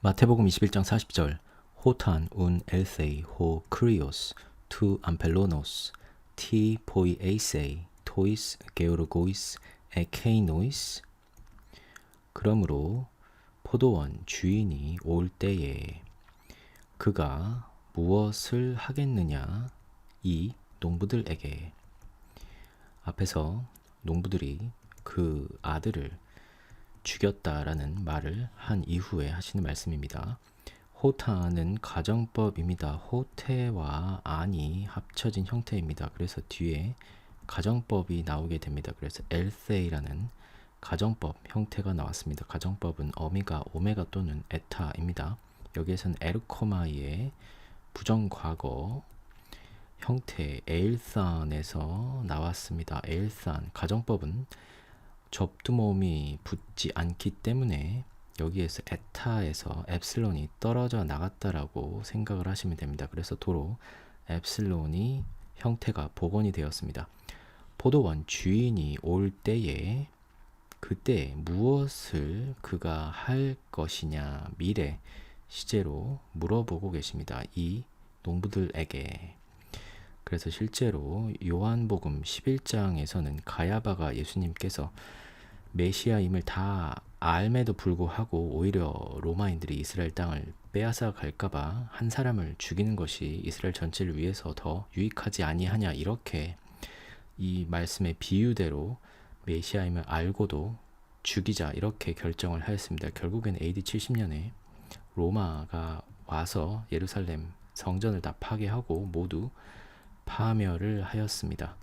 마태복음 21장 40절. 호탄 운 엘세이 호 크리오스 투 암펠로노스 티 포이 에이세이 토이스 게오르고이스 에케이노이스. 그러므로 포도원 주인이 올 때에 그가 무엇을 하겠느냐? 이 농부들에게. 앞에서 농부들이 그 아들을 죽였다라는 말을 한 이후에 하시는 말씀입니다. 호타는 가정법입니다. 호태와 안이 합쳐진 형태입니다. 그래서 뒤에 가정법이 나오게 됩니다. 그래서 엘세이라는 가정법 형태가 나왔습니다. 가정법은 어미가 오메가 또는 에타입니다. 여기에서는 에르코마이의 부정과거 형태 에일산에서 나왔습니다. 에일산 가정법은 접두몸이 붙지 않기 때문에 여기에서 에타에서 엡실론이 떨어져 나갔다라고 생각을 하시면 됩니다. 그래서 도로 엡실론이 형태가 복원이 되었습니다. 포도원 주인이 올 때에 그때 무엇을 그가 할 것이냐 미래 시제로 물어보고 계십니다. 이 농부들에게 그래서 실제로 요한복음 11장에서는 가야바가 예수님께서 메시아임을 다 알매도 불구하고 오히려 로마인들이 이스라엘 땅을 빼앗아 갈까봐 한 사람을 죽이는 것이 이스라엘 전체를 위해서 더 유익하지 아니하냐 이렇게 이 말씀의 비유대로 메시아임을 알고도 죽이자 이렇게 결정을 하였습니다. 결국엔 AD 70년에 로마가 와서 예루살렘 성전을 다 파괴하고 모두 파멸을 하였습니다.